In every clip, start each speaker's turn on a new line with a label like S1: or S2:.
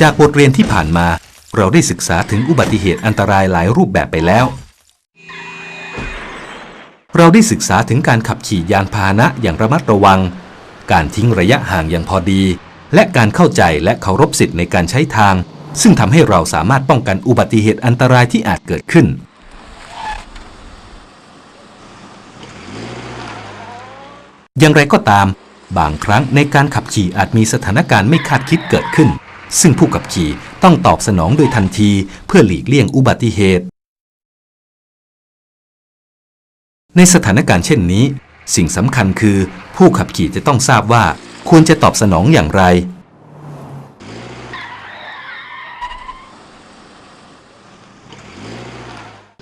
S1: จากบทเรียนที่ผ่านมา เราได้ศึกษาถึงอุบัติเหตุอันตรายหลายรูปแบบไปแล้ว เราได้ศึกษาถึงการขับขี่ยานพาหนะอย่างระมัดระวัง การทิ้งระยะห่างอย่างพอดี และการเข้าใจและเคารพสิทธิ์ในการใช้ทาง ซึ่งทำให้เราสามารถป้องกันอุบัติเหตุอันตรายที่อาจเกิดขึ้นอย่างไรก็ตาม บางครั้งในการขับขี่อาจมีสถานการณ์ไม่คาดคิดเกิดขึ้น ซึ่งผู้ขับขี่ต้องตอบสนองโดยทันทีเพื่อหลีกเลี่ยงอุบัติเหตุ ในสถานการณ์เช่นนี้ สิ่งสำคัญคือผู้ขับขี่จะต้องทราบว่าควรจะตอบสนองอย่างไร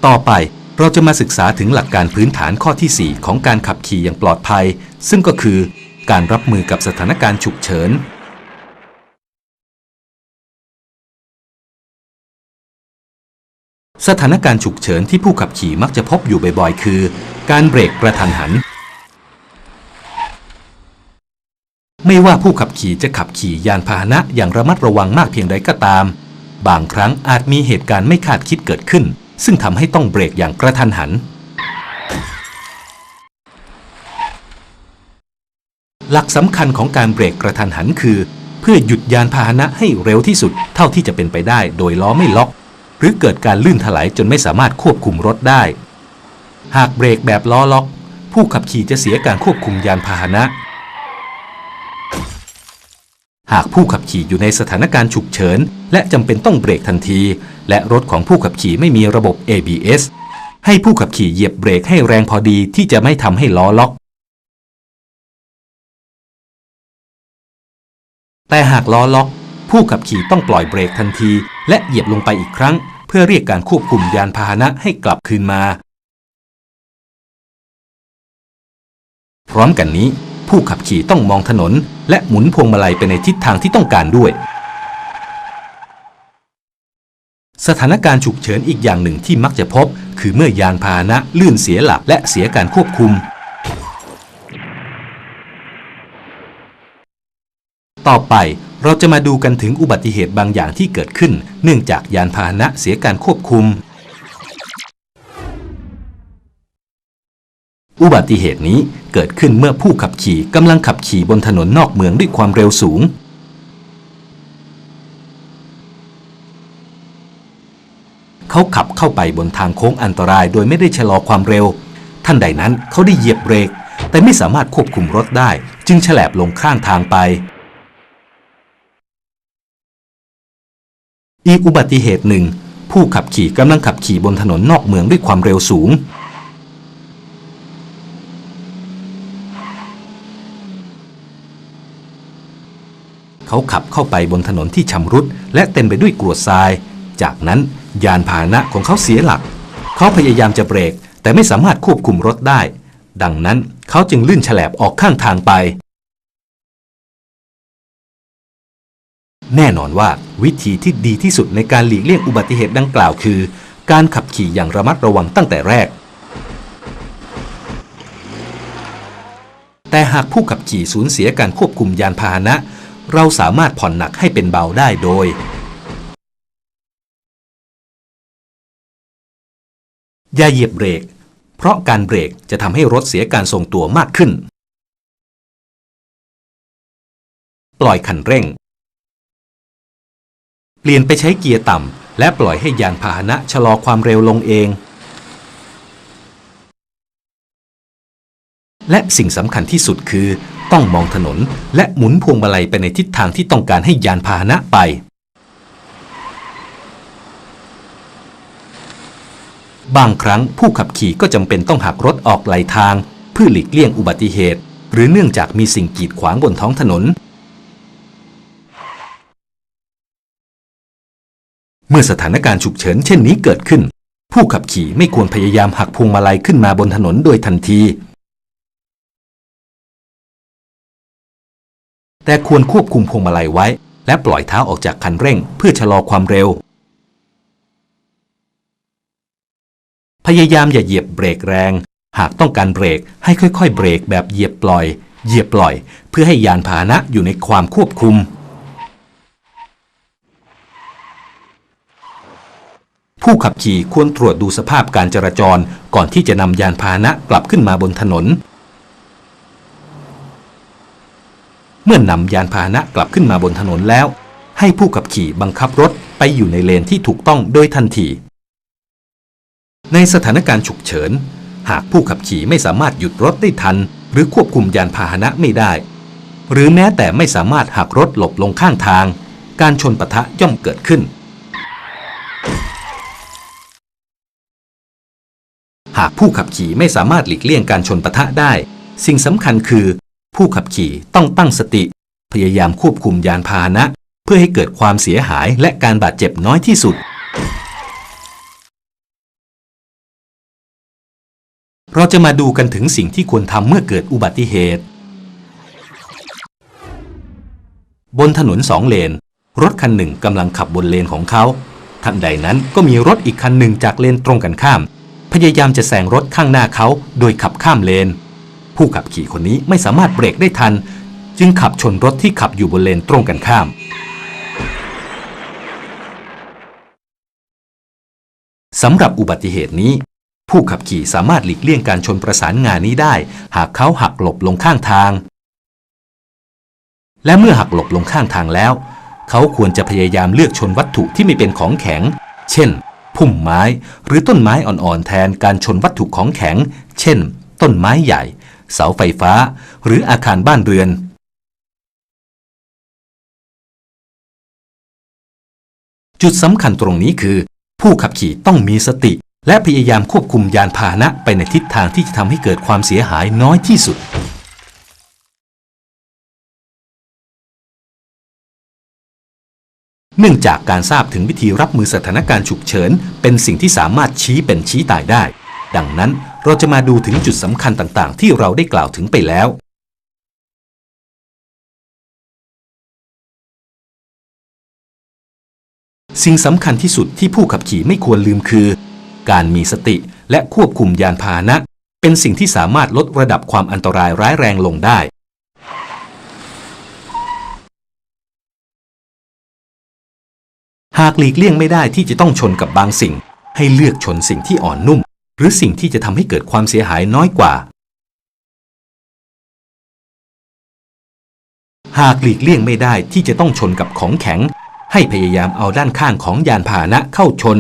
S1: ต่อไปเราจะมาศึกษาถึงหลักการพื้นฐานข้อที่ 4 ของการขับขี่อย่างปลอดภัย ซึ่งก็คือการรับมือกับสถานการณ์ฉุกเฉิน สถานการณ์ฉุกเฉินที่ผู้ขับขี่มักจะพบอยู่บ่อยๆ คือ การเบรกกระทันหัน ไม่ว่าผู้ขับขี่จะขับขี่ยานพาหนะอย่างระมัดระวังมากเพียงใดก็ตาม บางครั้งอาจมีเหตุการณ์ไม่คาดคิดเกิดขึ้น ซึ่งทำให้ต้องเบรกอย่างกระทันหัน หลักสำคัญของการเบรกกระทันหันคือ เพื่อหยุดยานพาหนะให้เร็วที่สุดเท่าที่จะเป็นไปได้โดยล้อไม่ล็อก หรือเกิดการลื่นถลายจนไม่สามารถควบคุมรถได้ หากเบรกแบบล้อล็อก ผู้ขับขี่จะเสียการควบคุมยานพาหนะ หากผู้ขับขี่อยู่ในสถานการณ์ฉุกเฉิน และจำเป็นต้องเบรกทันที และรถของผู้ขับขี่ไม่มีระบบ ABS ให้ผู้ขับขี่เหยียบเบรกให้แรงพอดีที่จะไม่ทำให้ล้อล็อก แต่หากล้อล็อก ผู้ขับขี่ต้องปล่อยเบรกทันที และเหยียบลงไปอีกครั้ง พื่อเรียกการควบคุมยานพาหนะให้กลับคืนมา พร้อมกันนี้ ผู้ขับขี่ต้องมองถนน และหมุนพวงมาลัยไปในทิศทางที่ต้องการด้วย สถานการณ์ฉุกเฉินอีกอย่างหนึ่งที่มักจะพบ คือเมื่อยานพาหนะลื่นเสียหลักและเสียการควบคุมต่อไป เราจะมาดูกันถึงอุบัติเหตุบางอย่างที่เกิดขึ้น เนื่องจากยานพาหนะเสียการควบคุม อุบัติเหตุนี้เกิดขึ้นเมื่อผู้ขับขี่กำลังขับขี่บนถนนนอกเมืองด้วยความเร็วสูง เขาขับเข้าไปบนทางโค้งอันตรายโดยไม่ได้ชะลอความเร็ว ท่านใดนั้นเขาได้เหยียบเบรก แต่ไม่สามารถควบคุมรถได้ จึงแฉลบลงข้างทางไป อีกอุบัติเหตุหนึ่ง ผู้ขับขี่กำลังขับขี่บนถนนนอกเมืองด้วยความเร็วสูง เขาขับเข้าไปบนถนนที่ชำรุด และเต็มไปด้วยกรวดทราย จากนั้นยานพาหนะของเขาเสียหลัก เขาพยายามจะเบรก แต่ไม่สามารถควบคุมรถได้ ดังนั้นเขาจึงลื่นแฉลบออกข้างทางไป แน่นอนว่าวิธีที่ดีที่สุดในการหลีกเลี่ยงอุบัติเหตุดังกล่าวคือ การขับขี่อย่างระมัดระวังตั้งแต่แรก แต่หากผู้ขับขี่สูญเสียการควบคุมยานพาหนะ เราสามารถผ่อนหนักให้เป็นเบาได้โดย อย่าเหยียบเบรก เพราะการเบรกจะทำให้รถเสียการทรงตัวมากขึ้น ปล่อยคันเร่ง เปลี่ยนไปใช้เกียร์ต่ำ และปล่อยให้ยานพาหนะชะลอความเร็วลงเอง และสิ่งสำคัญที่สุดคือ ต้องมองถนนและหมุนพวงมาลัยไปในทิศทางที่ต้องการให้ยานพาหนะไป บางครั้งผู้ขับขี่ก็จำเป็นต้องหักรถออกไหลทาง เพื่อหลีกเลี่ยงอุบัติเหตุ หรือเนื่องจากมีสิ่งกีดขวางบนท้องถนน เมื่อสถานการณ์ฉุกเฉินเช่นนี้เกิดขึ้น ผู้ขับขี่ไม่ควรพยายามหักพวงมาลัยขึ้นมาบนถนนโดยทันที แต่ควรควบคุมพวงมาลัยไว้ และปล่อยเท้าออกจากคันเร่ง เพื่อชะลอความเร็ว พยายามอย่าเหยียบเบรกแรง หากต้องการเบรกให้ค่อยๆ เบรกแบบเหยียบปล่อย เหยียบปล่อย เพื่อให้ยานพาหนะอยู่ในความควบคุม ผู้ขับขี่ควรตรวจดูสภาพการจราจรก่อนที่จะนำยานพาหนะกลับขึ้นมาบนถนน เมื่อนำยานพาหนะกลับขึ้นมาบนถนนแล้ว ให้ผู้ขับขี่บังคับรถไปอยู่ในเลนที่ถูกต้องโดยทันที ในสถานการณ์ฉุกเฉิน หากผู้ขับขี่ไม่สามารถหยุดรถได้ทัน หรือควบคุมยานพาหนะไม่ได้ หรือแม้แต่ไม่สามารถหักรถหลบลงข้างทาง การชนปะทะย่อมเกิดขึ้น หากผู้ขับขี่ไม่สามารถหลีกเลี่ยงการชนปะทะได้ สิ่งสำคัญคือ ผู้ขับขี่ต้องตั้งสติ พยายามควบคุมยานพาหนะ เพื่อให้เกิดความเสียหายและการบาดเจ็บน้อยที่สุด เราจะมาดูกันถึงสิ่งที่ควรทำเมื่อเกิดอุบัติเหตุ บนถนนสองเลน รถคันหนึ่งกำลังขับบนเลนของเขาทันใดนั้นก็มีรถอีกคันหนึ่งจากเลนตรงกันข้าม พยายามจะแซงรถข้างหน้าเขาโดยขับข้ามเลน ผู้ขับขี่คนนี้ไม่สามารถเบรกได้ทัน จึงขับชนรถที่ขับอยู่บนเลนตรงกันข้าม สำหรับอุบัติเหตุนี้ ผู้ขับขี่สามารถหลีกเลี่ยงการชนประสานงานนี้ได้ หากเขาหักหลบลงข้างทาง และเมื่อหักหลบลงข้างทางแล้ว เขาควรจะพยายามเลือกชนวัตถุที่ไม่เป็นของแข็ง เช่น พุ่มไม้ หรือต้นไม้อ่อนๆแทนการชนวัตถุของแข็ง เช่น ต้นไม้ใหญ่ เสาไฟฟ้า หรืออาคารบ้านเรือน จุดสำคัญตรงนี้คือ ผู้ขับขี่ต้องมีสติ และพยายามควบคุมยานพาหนะไปในทิศทางที่จะทำให้เกิดความเสียหายน้อยที่สุด เนื่องจากการทราบถึงวิธีรับมือสถานการณ์ฉุกเฉิน เป็นสิ่งที่สามารถชี้เป็นชี้ตายได้ ดังนั้นเราจะมาดูถึงจุดสำคัญต่างๆ ที่เราได้กล่าวถึงไปแล้ว สิ่งสำคัญที่สุดที่ผู้ขับขี่ไม่ควรลืมคือ การมีสติและควบคุมยานพาหนะ เป็นสิ่งที่สามารถลดระดับความอันตรายร้ายแรงลงได้ หากหลีกเลี่ยงไม่ได้ที่จะต้องชนกับบางสิ่ง ให้เลือกชนสิ่งที่อ่อนนุ่ม หรือสิ่งที่จะทำให้เกิดความเสียหายน้อยกว่า หากหลีกเลี่ยงไม่ได้ที่จะต้องชนกับของแข็ง ให้พยายามเอาด้านข้างของยานพาหนะเข้าชน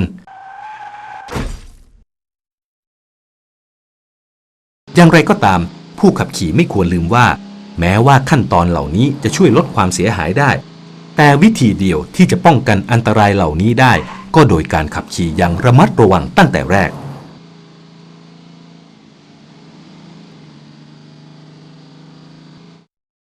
S1: อย่างไรก็ตาม ผู้ขับขี่ไม่ควรลืมว่า แม้ว่าขั้นตอนเหล่านี้จะช่วยลดความเสียหายได้ แต่วิธีเดียวที่จะป้องกันอันตรายเหล่านี้ได้ ก็โดยการขับขี่อย่างระมัดระวังตั้งแต่แรก